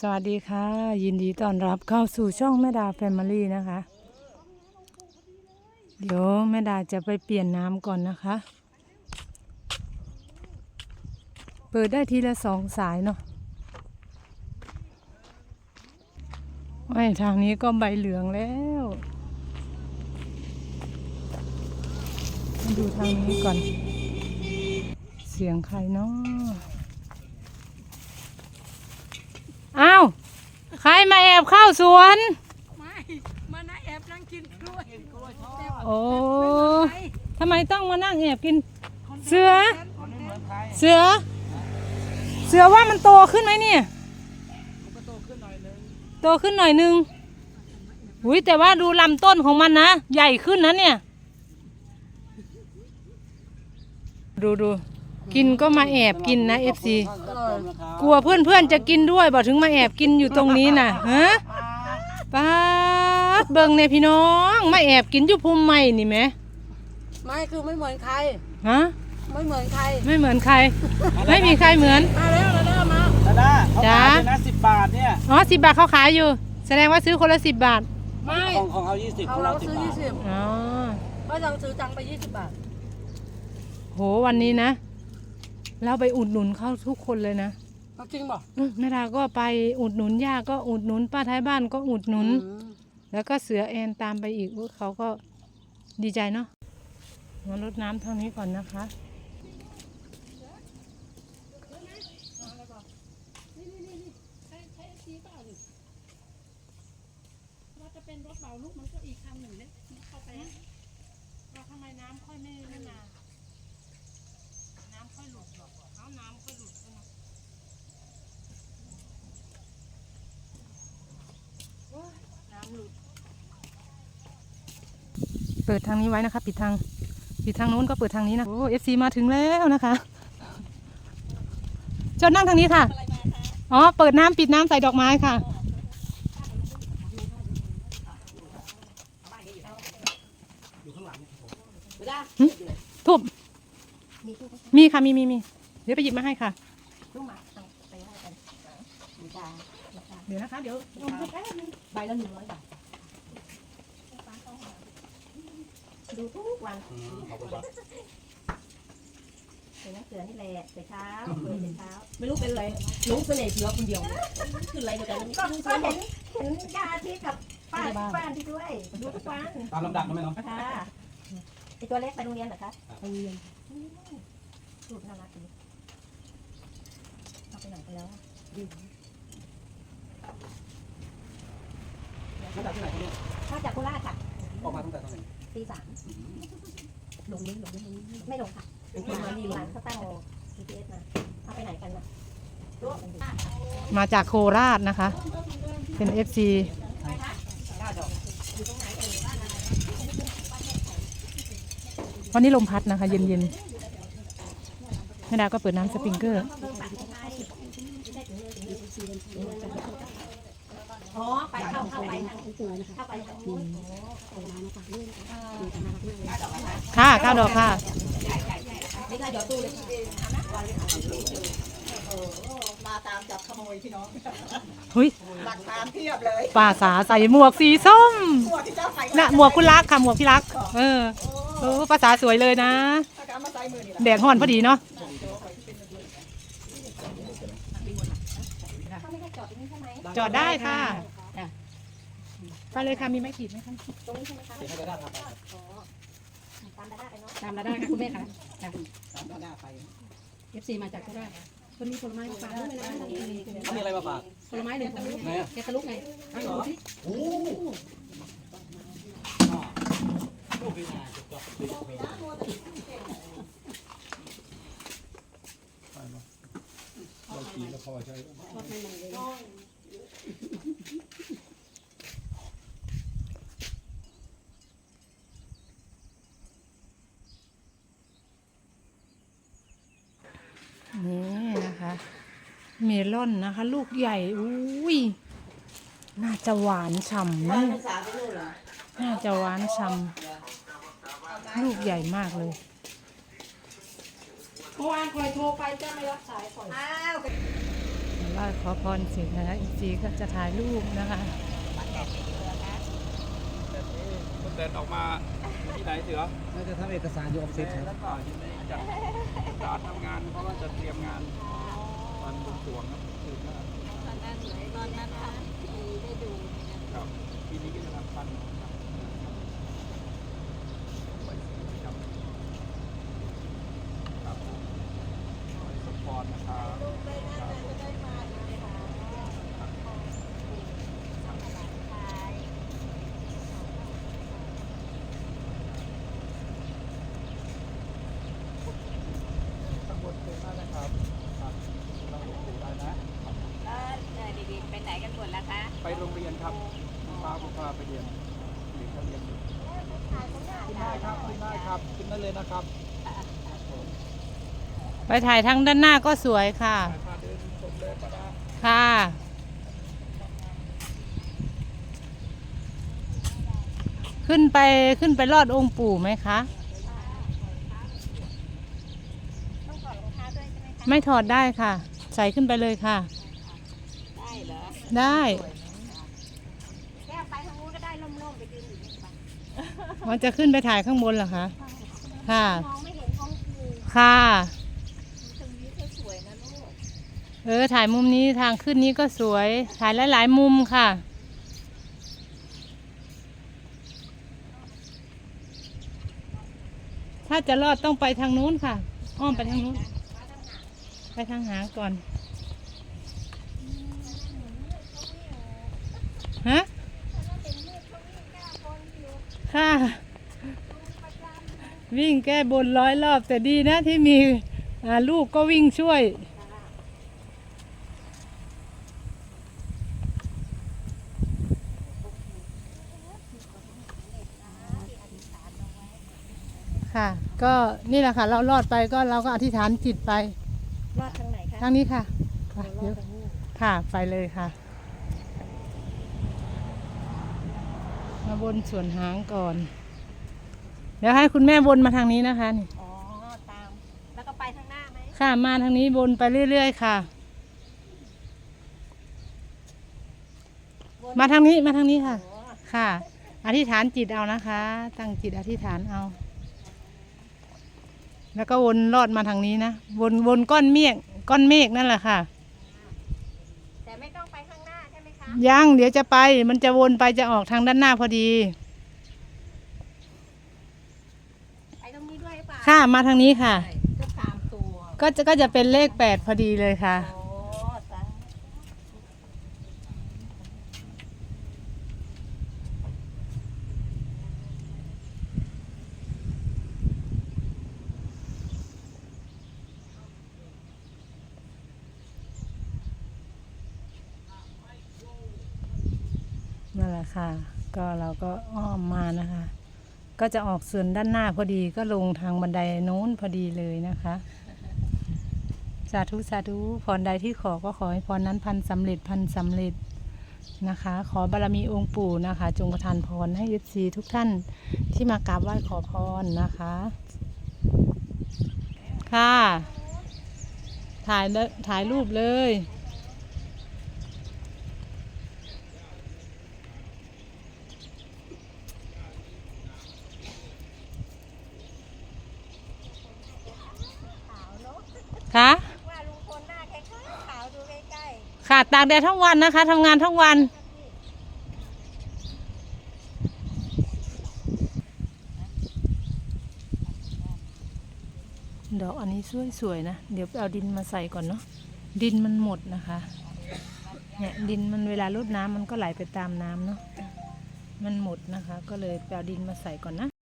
สวัสดีค่ะ ยินดีต้อนรับเข้าสู่ช่องแม่ดาแฟมิลี่นะคะ เดี๋ยวแม่ดาจะไปเปลี่ยนน้ำก่อนนะคะ เปิดได้ทีละสองสายเนาะไอ้ทางนี้ก็ใบเหลืองแล้วมาดูทางนี้ก่อน เสียงใครเนาะ อ้าวใครมาแอบเข้าสวน ไม่มานะแอบนั่งกินกล้วยกล้วยทอดโอ้ทำไมต้องมานั่งแอบกิน เสือ เสือ เสือว่ามันโตขึ้นไหมเนี่ยโตขึ้นหน่อยนึงอุ้ยแต่ว่าดูลำต้นของมันนะ ใหญ่ขึ้นนะเนี่ย ดูดูกินก็มาแอบกินนะเอฟซี กลัวเพื่อนเพื่อนๆจะกินด้วยบอกถึงมาแอบกินอยู่ตรงนี้น่ะฮะป้าดเบิ่งเนี่ยพี่น้องมาแอบกินอยู่พุ่มไม้นี่ไหมไม่คือไม่เหมือนใคร ฮะ ไม่เหมือนใครไม่เหมือนใคร ไม่มีใครเหมือน มาแล้วมาแล้วมา ดาด้าเขาจ๊ะขายเลยนะสิบบาทเนี่ย อ๋อสิบบาทเขาขายอยู่ แสดงว่าซื้อคนละสิบบาท ไม่ของของเขายี่สิบเอาของเราเราสิบซื้อบายี่ทสิบอ๋อก็ยังซื้อจังไปยี่สิบบาท โหวันนี้นะ เราไปอุดหนุนเขาทุกคนเลยนะเอาจริงบอกอืมแม่ดาก็ไปอุดหนุนย่าก็อุดหนุน ป้าท้ายบ้านก็อุดหนุน แล้วก็เสือแอนตามไปอีกอุ๊ยเขาก็ดีใจเนาะมารดน้ำเท่านี้ก่อนนะคะว่าจะเป็นรถเบาลูกมันก็อีกคันหนึ่งเนี่ยเข้าไปเราทำไมน้ำค่อยไม่ไม่มา น้ำค่อยหลุดหรอกเอาน้ำค่อยหลุดเข้ามาโอ้ยน้ำหลุด เปิดทางนี้ไว้นะคะ ปิดทาง ปิดทางนู้นก็เปิดทางนี้นะ โอ้เอฟซีมาถึงแล้วนะคะจนนั่งทางนี้ค่ะ อ๋อ เปิดน้ำปิดน้ำใส่ดอกไม้ค่ะ ทุบมีค่ะ มีมีมี เดี๋ยวไปหยิบมาให้ค่ะ เดี๋ยวนะคะ เดี๋ยวใบละหนึ่งร้อยบาทดูทุกวันอืมขอบคุณครับเป็นนักเสือนี่แหละแต่เช้าเปิดแต่เช้าไม่รู้เป็นอะไรรู้เป็นไอ้เสือคนเดียวคืออะไรกันก็ก็เห็นเห็นยาที่กับป้าป้าที่ด้วยดูทุกวันตามลำดับนะแม่เนาะค่ะไอตัวเล็กไปโรงเรียนเหรอคะไปโรงเรียนรูปน่ารักดีเอาไปไหนไปแล้ว มาจากที่ไหนครับเนี่ยถ้าจากโคราชค่ะออกมาตั้งแต่ตอนไหนตีสามลงนี้ลงนี้ไม่ลงค่ะมาดีร้านเขาตั้ง GPS มาเอาไปไหนกันนะมาจากโคราชนะคะ เป็นเอฟซีวันนี้ลมพัดนะคะเย็นเย็นๆแม่ดาก็เปิดน้ำสปริงเกอร์อ๋อ ไปเข้าเข้าไปทางเข้าไปทางนู้นค่ะข้าวดอกค่ะ นี่ก็หยอดตู้เลยมาตามจับขโมยพี่น้องหุยหลักฐานเพียบเลยป้าสาใส่หมวกสีส้มพวกที่เจ้าใส่น่ะหมวกคุณรักค่ะหมวกพี่รัก เออเออภาษาสวยเลยนะอาการมาใส่มือนี่แหละแดดห่อนพอดีเนาะเขาไม่ได้จอดตรงนี้ใช่ไหมจอดได้ค่ะ ไปเลยค่ะมีไม้ขีดไหมคะตรงนี้ใช่ไหมคะเดี๋ยวให้ดาด้าพาไปตามดาด้าไปเนาะตามระได้ค่ะคุณแม่ค่ะ ตามดาด้าไปเอฟซีมาจากโคราชคนมีผลไม้มาฝากด้วยนะเขามีอะไรมาฝาก ผลไม้หนึ่งผลไหนไม้อะแกตะลุกไงเอาดูสิโอ้นี่นะคะ เมลอนนะคะ ลูกใหญ่อุ้ยน่าจะหวานฉ่ำนะน่าจะหวานฉ่ำลูกใหญ่มากเลยเมื่อวานคอยโทรไปเจ้าไม่รับสายคอยอ้าวโไหว้ขอพรเสร็จนะคะอีกทีก็จะถ่ายรูปนะคะ คน เดินออกมาอยู่ที่ไหนเสือน่าจะทำเอกสารอยู่ออฟฟิศครับแล้วก็ยินดีจัดการทำงานเพราะว่าจะเตรียมงานวันบวงสรวงครับคือว่าตอนนั้นเลยตอนนั้นค่ะที่ได้ดูเนี่ยนะครับ ปีนี้ก็จะทำฟันครับไว้ครับครับผมขอให้สมพรนะครับครับ ข้างบนเป็นได้นะครับครับเราหลวงปู่ได้นะ เออเด็กๆไปไหนกันหมดแล้วคะ ไปโรงเรียนครับพาผมพาไปเรียนเด็กเขาเรียนอยู่ขึ้นได้ ครับขึ้นได้ครับขึ้นได้เลยนะครับไปถ่ายทางด้านหน้าก็สวยค่ะ พาเดินชมเลยก็ได้ค่ะ ขึ้นไปขึ้นไปรอดองค์ปู่ไหมคะ ต้องถอดรองเท้าด้วยใช่ไหมคะไม่ถอดได้ค่ะ ใส่ขึ้นไปเลยค่ะ ได้เหรอ ได้แก้วไปทางนู้นก็ได้ล่มๆไปยืนอยู่นี่ไป มันจะขึ้นไปถ่ายข้างบนเหรอคะ ค่ะ มองไม่เห็นท้องคือค่ะ ตรงนี้สวยนะลูกเออ ถ่ายมุมนี้ทางขึ้นนี้ก็สวย ถ่ายหลายๆมุมค่ะ ถ้าจะรอดต้องไปทางนู้นค่ะ อ้อมไปทางนู้น ไปทางหางก่อน ฮะ ค่ะ วิ่งแก้บนร้อยรอบ แต่ดีนะที่มีอ่าลูกก็วิ่งช่วย ค่ะ ก็นี่แหละค่ะ เรารอดไปก็เราก็อธิษฐานจิตไป รอดทางไหนคะทางนี้ค่ะไปเดี๋ยวค่ะ ไปเลยค่ะ มาบนส่วนหางก่อน เดี๋ยวให้คุณแม่บนมาทางนี้นะคะนี่อ๋อ ตาม แล้วก็ไปทางหน้าไหมค่ะมาทางนี้บนไปเรื่อยๆค่ะมาทางนี้มาทางนี้ค่ะ อ๋อค่ะ อธิษฐานจิตเอานะคะ ตั้งจิตอธิษฐานเอา แล้วก็วนลอดมาทางนี้นะ วนวนก้อนเมฆก้อนเมฆนั่นแหละค่ะ แต่ไม่ต้องไปข้างหน้าใช่ไหมคะ ยังเดี๋ยวจะไป มันจะวนไปจะออกทางด้านหน้าพอดี ไปตรงนี้ด้วยหรือเปล่า ค่ะมาทางนี้ค่ะ ก็ตามตัวก็จะก็จะเป็นเลขแปดพอดีเลยค่ะ โอ้สานั่นแหละค่ะ ก็เราก็อ้อมมานะคะ ก็จะออกส่วนด้านหน้าพอดีก็ลงทางบันไดโน้นพอดีเลยนะคะ สาธุสาธุพรใดที่ขอก็ขอให้พรนั้นพันสำเร็จพันสำเร็จนะคะ ขอบารมีองค์ปู่นะคะ จงประทานพรให้เอฟซีทุกท่านที่มากราบไหว้ขอพรนะคะ ค่ะ ถ่ายลยถ่ายรูปเลย คะว่าลุงพลหน้าแค่ขาวดูใกล้ค่ะตากแดดทั้งวันนะคะทำงานทั้งวันดอกอันนี้สวยๆนะ เดี๋ยวเอาดินมาใส่ก่อนเนาะดินมันหมดนะคะเนี่ยดินมันเวลารดน้ำมันก็ไหลไปตามน้ำเนาะมันหมดนะคะ ก็เลยเอาดินมาใส่ก่อนนะ